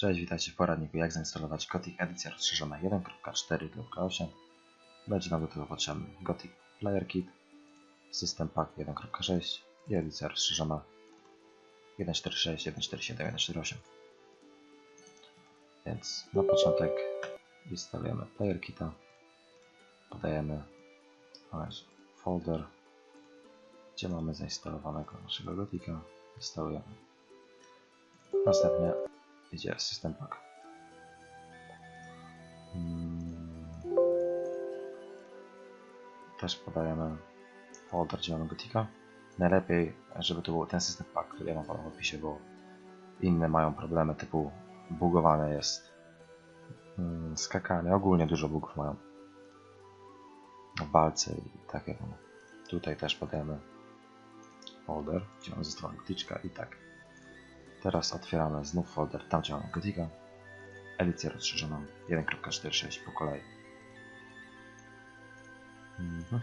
Cześć, witajcie w poradniku jak zainstalować Gothic edycja rozszerzona 1.4.8 Będzie nam do tego potrzebny Gothic Player Kit, System Pack 1.6 i edycja rozszerzona 1.4.6, 1.4.7, 1.4.8 Więc na początek instalujemy Player Kita podajemy folder gdzie mamy zainstalowanego naszego Gothica instalujemy. Następnie idzie system pack. Mm. Też podajemy folder dzielonego Gothica. Najlepiej, żeby to był ten system pack, który ja mam w opisie, bo inne mają problemy typu bugowane jest mm, skakanie, ogólnie dużo bugów mają w walce i takie. Tutaj też podajemy folder, gdzie ze strony i tak. Teraz otwieramy znów folder, tam gdzie mamy Gothica. Edycję rozszerzoną 1.46 po kolei. Mhm.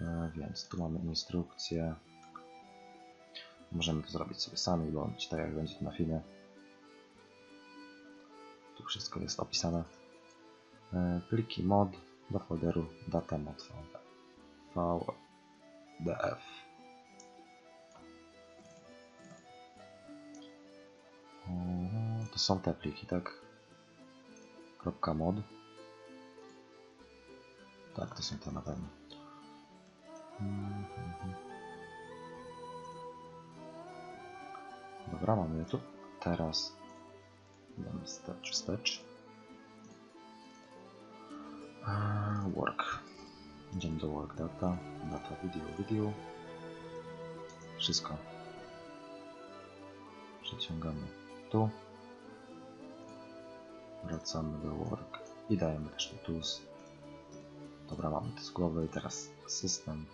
E, więc tu mamy instrukcję. Możemy to zrobić sobie sami, bądź tak jak będzie to na filmie. Tu wszystko jest opisane. E, pliki mod do folderu data mod VDF. Są te pliki, tak? Kropka .mod Tak, to są te na pewno. Dobra, mamy tu. Teraz damy wstecz, wstecz. Eee, Work. Idziemy do work data, data video, video. Wszystko. Przeciągamy tu. Wracamy do work i dajemy też tools. Dobra, mamy to z głowy teraz system.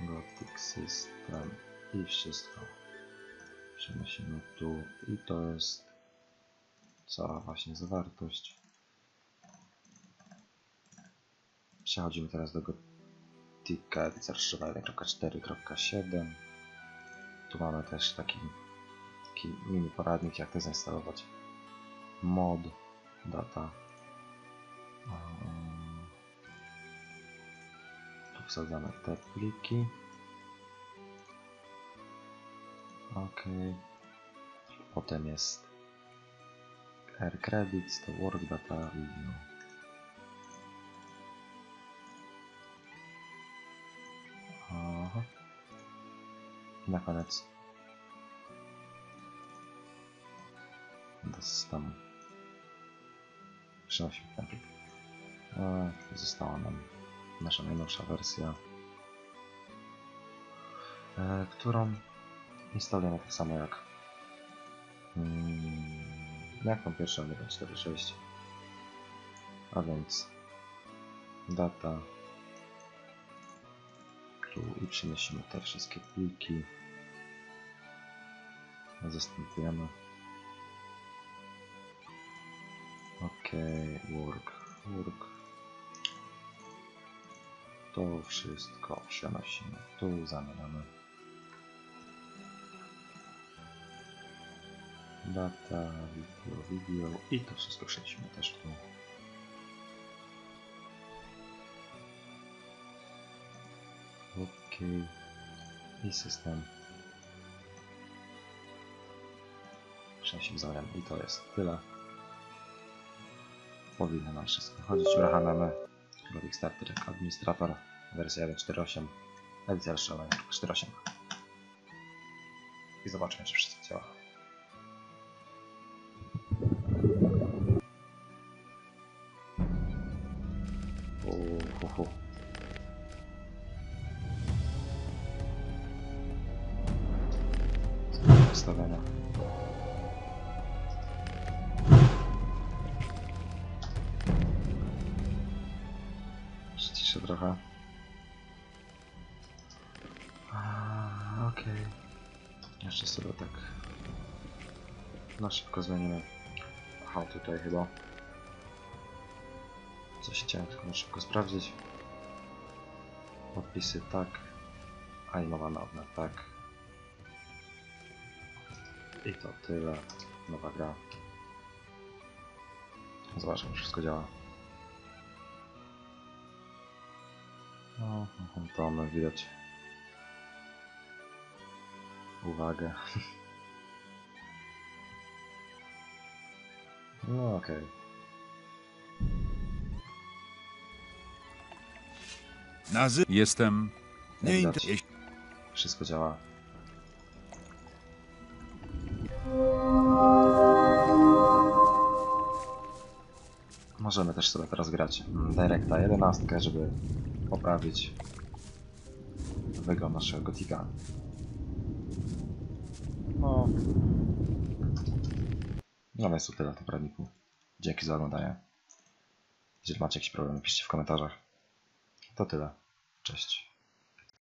Gothic system i wszystko. Przenosimy tu i to jest cała właśnie zawartość. Przechodzimy teraz do Gothica edycja rozszerzona 1.4.7 tu mamy też taki, taki mini poradnik, jak to zainstalować. Mod, data. Tu wsadzamy te pliki. Ok. Potem jest R credits, to work data video. Aha. I na koniec do systemu przenosimy plik. Została nam nasza najnowsza wersja, e, którą instalujemy tak samo jak mm, jak tą pierwszą 1.4.6 a więc data tu i przenosimy te wszystkie pliki. Zastępujemy work work. To wszystko przenosimy. Tu zamieniamy. Data video video i to wszystko przenosimy też tu. OK. I system. Przenosimy za i to jest tyle powinno nam wszystko chodzić. Uruchamiamy Gothic Starter administrator. Wersja 1.4.8 edycja rozszerzona 4.8 i zobaczmy czy wszystko działa. Uhuhu. Ustawienia. Przyciszę trochę. Okej. Jeszcze sobie tak na szybko zmienimy. Aha, tutaj chyba coś chciałem tylko na szybko sprawdzić. Podpisy tak, a i mowa na tak. I to tyle. Nowa gra. Zobaczmy, wszystko działa. No, to mamy widać. Uwagę. No okej. Nazy... Jestem. Nie inter... Wszystko działa. Możemy też sobie teraz grać Directa 11, żeby poprawić wygląd naszego Gotika. No. No więc to tyle, to poradniku. Dzięki za oglądanie. Jeżeli macie jakiś problem, piszcie w komentarzach. To tyle. Cześć.